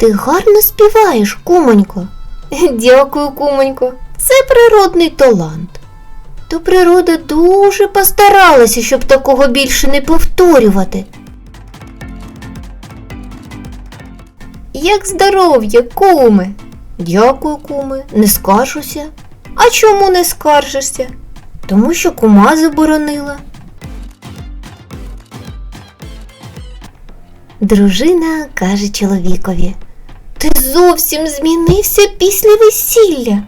Ти гарно співаєш, кумонько. Дякую, кумонько. Це природний талант. То природа дуже постаралася, щоб такого більше не повторювати. Як здоров'я, куме? Дякую, куме, не скаржуся. А чому не скаржишся? Тому що кума заборонила. Дружина каже чоловікові. Зовсім змінився після весілля.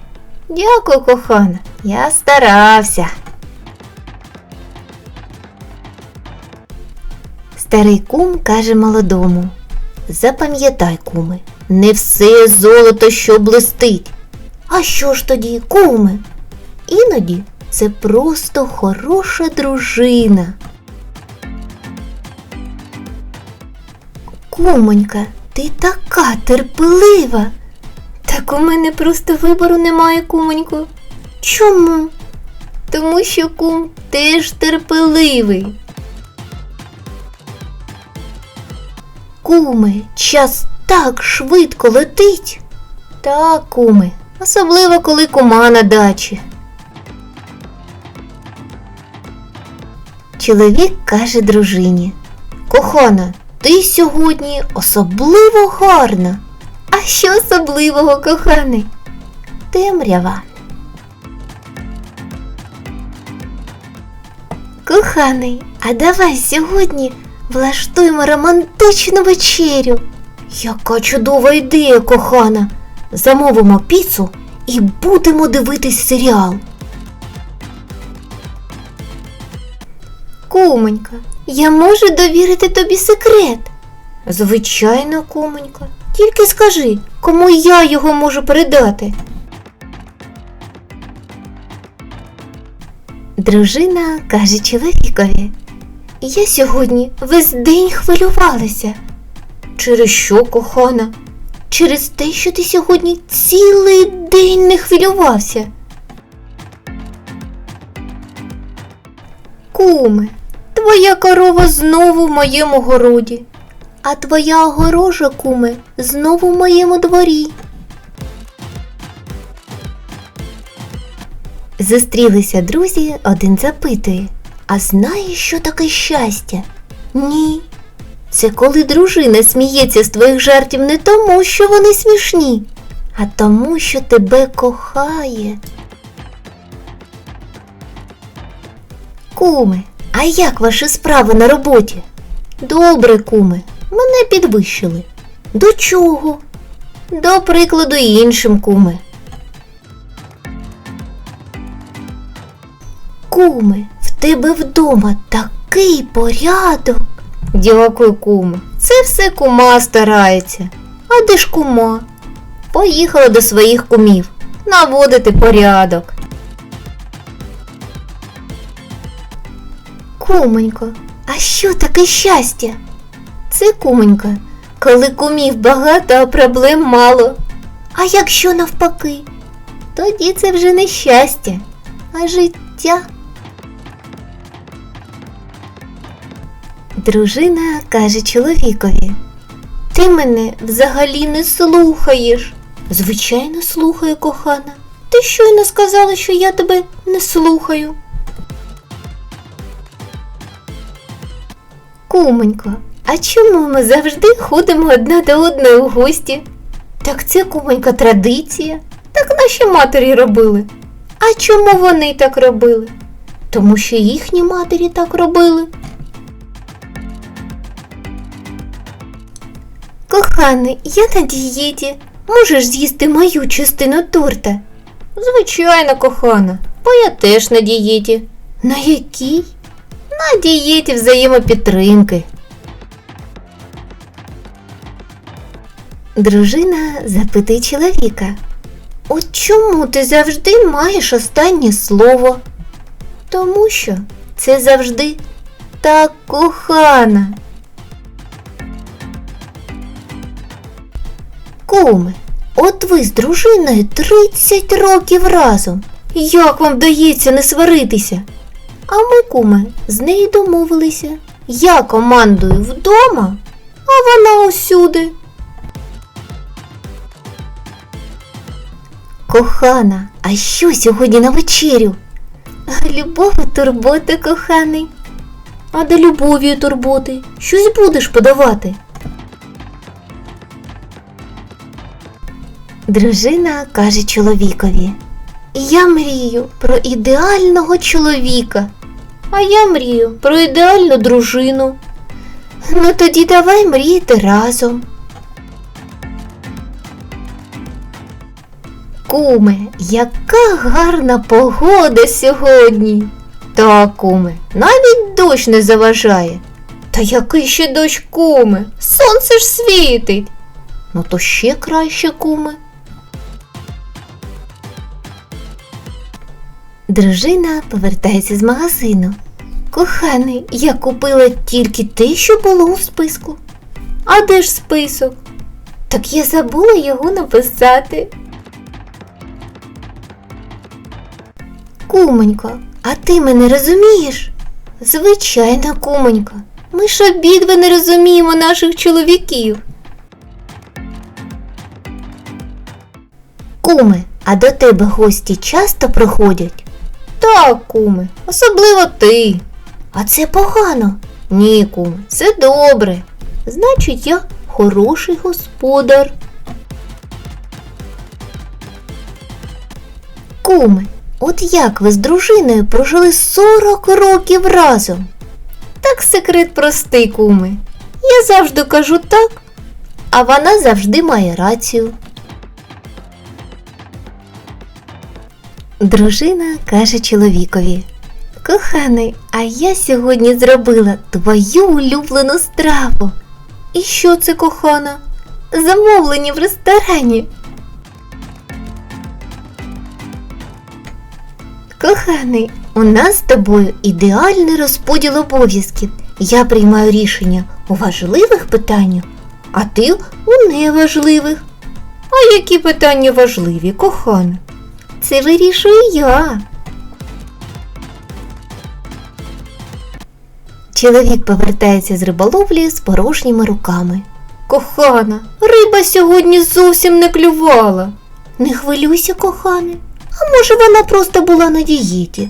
Дякую, кохана. Я старався. Старий кум каже молодому. Запам'ятай, куме, не все золото, що блистить. А що ж тоді, куме? Іноді це просто хороша дружина. Кумонька, ти така терпелива. Так у мене просто вибору немає, кумонько. Чому? Тому що кум теж терпеливий. Куме, час так швидко летить. Так, куме, особливо коли кума на дачі. Чоловік каже дружині. Кохана, ти сьогодні особливо гарна. А що особливого, коханий? Темрява. Коханий, а давай сьогодні влаштуємо романтичну вечерю. Яка чудова ідея, кохана. Замовимо піцу і будемо дивитись серіал. Кумонька, я можу довірити тобі секрет. Звичайно, кумонька. Тільки скажи, кому я його можу передати. Дружина каже чоловікові. Я сьогодні весь день хвилювалася. Через що, кохана? Через те, що ти сьогодні цілий день не хвилювався. Куме, твоя корова знову в моєму городі, а твоя огорожа, куме, знову в моєму дворі. Зустрілися друзі, один запитує, а знаєш, що таке щастя? Ні. Це коли дружина сміється з твоїх жартів не тому, що вони смішні, а тому, що тебе кохає. Куме, а як ваші справи на роботі? Добре, куме, мене підвищили. До чого? До прикладу іншим, куме. Куме, в тебе вдома такий порядок. Дякую, куме. Це все кума старається. А де ж кума? Поїхала до своїх кумів наводити порядок. Кумонько, а що таке щастя? Це кумонька, коли кумів багато, а проблем мало. А якщо навпаки, тоді це вже не щастя, а життя. Дружина каже чоловікові. Ти мене взагалі не слухаєш. Звичайно, слухаю, кохана. Ти щойно сказала, що я тебе не слухаю. Кумонько, а чому ми завжди ходимо одна до одної у гості? Так це кумонька традиція. Так наші матері робили. А чому вони так робили? Тому що їхні матері так робили. Коханий, я на дієті. Можеш з'їсти мою частину торта? Звичайно, кохана, бо я теж на дієті. На якій? На дієті взаємопідтримки. Дружина запитує чоловіка. От чому ти завжди маєш останнє слово? Тому що це завжди так кохана. Куме, от ви з дружиною 30 років разом. Як вам вдається не сваритися? А ми, куме, з нею домовилися. Я командую вдома, а вона усюди. Кохана, а що сьогодні на вечерю? Любов і турбота, коханий. А до любові турботи щось будеш подавати. Дружина каже чоловікові: Я мрію про ідеального чоловіка. А я мрію про ідеальну дружину. Ну тоді давай мріяти разом. Куме, яка гарна погода сьогодні. Так, куме, навіть дощ не заважає. Та який ще дощ, куме? Сонце ж світить. Ну то ще краще, куме. Дружина повертається з магазину. Коханий, я купила тільки те, що було у списку. А де ж список? Так я забула його написати. Кумонько, а ти мене розумієш? Звичайно, кумонько. Ми ж обидва не розуміємо наших чоловіків. Куме, а до тебе гості часто приходять? Так, куме, особливо ти. А це погано. Ні, куме, це добре. Значить, я хороший господар. Куме, от як ви з дружиною прожили 40 років разом? Так секрет простий, куме. Я завжди кажу так, а вона завжди має рацію. Дружина каже чоловікові. Коханий, а я сьогодні зробила твою улюблену страву. І що це, кохана? Замовлені в ресторані. Коханий, у нас з тобою ідеальний розподіл обов'язків. Я приймаю рішення у важливих питаннях, а ти у неважливих. А які питання важливі, кохана? Це вирішую я. Чоловік повертається з риболовлі з порожніми руками. Кохана, риба сьогодні зовсім не клювала. Не хвилюйся, кохане. А може вона просто була на дієті.